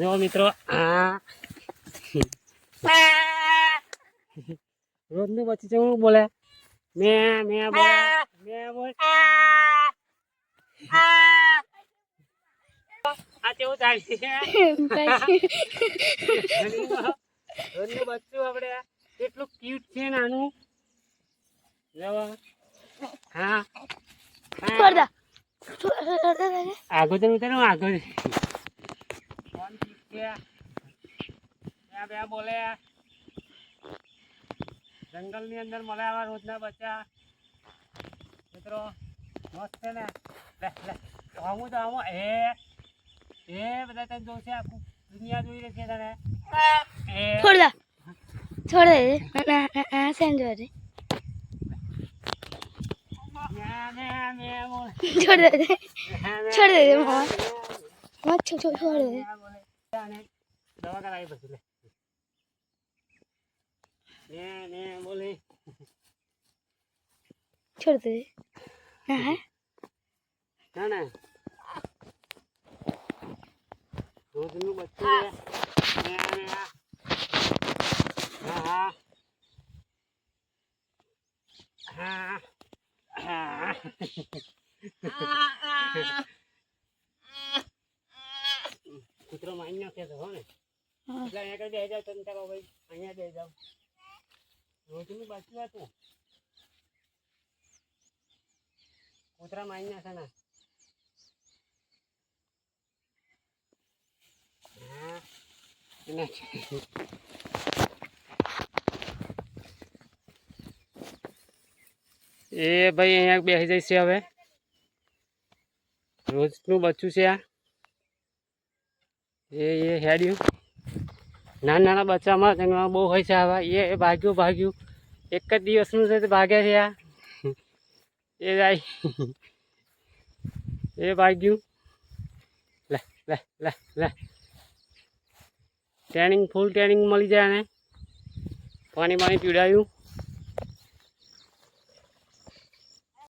જો મિત્રો આ રોજનું પછી શું બોલે? મેં મેં બોલે મેં બોલ. આ કેવું ચાલે છે? રોજનું બચ્ચું આપણે કેટલું ક્યુટ છે નાનું. હા. આગળ દે આગો તો આગો કોણ શીખ્યા બે બે બોલે. જંગલની અંદર મળે આવા રોજના બચ્ચા. મિત્રો મસ્ત છે ને. લે લે આવું તો આવું. એ એ બધા તને જોશે આખું દુનિયા જોઈ રહી છે તને. છોડ દે. છોડ દે. જોડ. છોડ દે છોડ દે છોડ દે. દવા કરાવી પછી લે. મ્યા, મ્યા બોલે છોડ દે હા હા. ના ના. રોજનું બચ્ચું મ્યા, મ્યા. હા હા. હા હા. કૂતરો કે હો ને. એટલે અહીંયા કઈ બે જાવ તમે તારો ભાઈ અહીંયા બે જાવ રોજનું બચ્ચું હતું કૂતરા મારી નાખે ને. એ ભાઈ અહીંયા બેસી જઈશે હવે. રોજનું બચ્ચું છે આ. એ એ, હેડ્યું. નાના નાના બચ્ચામાં જંગલમાં બહુ હોય છે આવા. એ ભાગ્યું ભાગ્યું. એક જ દિવસનું છે ભાગ્યા છે આ. એ જાય. એ ભાગ્યું. લે લે લે લે. ટ્રેનિંગ ફૂલ ટ્રેનિંગ મળી જાય ને પાણી પાણી પીવડાવ્યું.